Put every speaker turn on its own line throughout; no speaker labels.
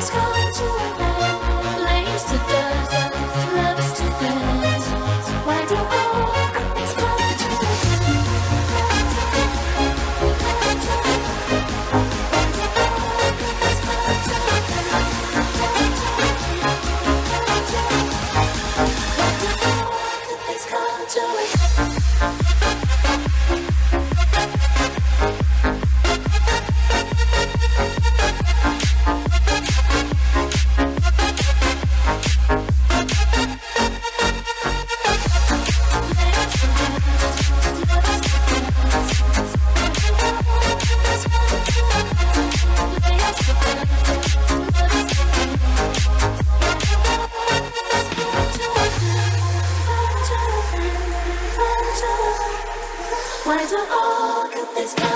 Let's. why do all good things come?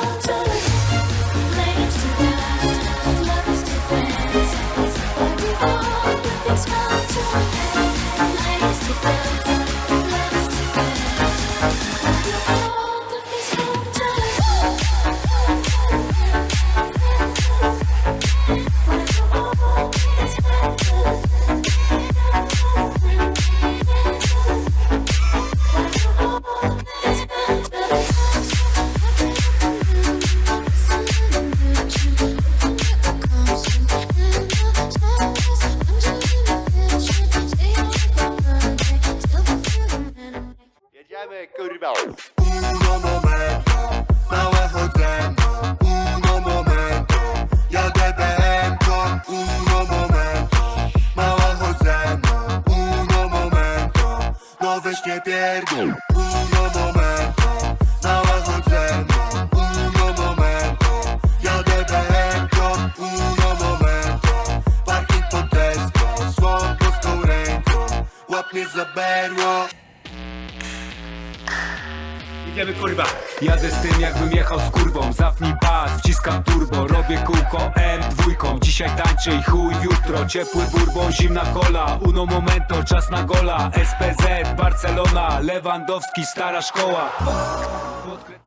Kurwa.
Uno momento, małe chodzenie Uno momento, jadę BM-ką Uno momento, małe chodzenie Uno momento, no weź nie pierdol Uno momento, małe chodzenie Uno momento, jadę BM-ką Uno momento, parking pod deską Swą pustą ręką, łap mnie za berło
Idziemy kurwa. Jadę z tym jakbym jechał z kurwą. Zapnij pas, wciskam turbo. Robię kółko M dwójką. Dzisiaj tańczę i chuj jutro Ciepły bourbon, zimna cola Uno momento, czas na gola. SPZ, Barcelona Lewandowski, stara szkoła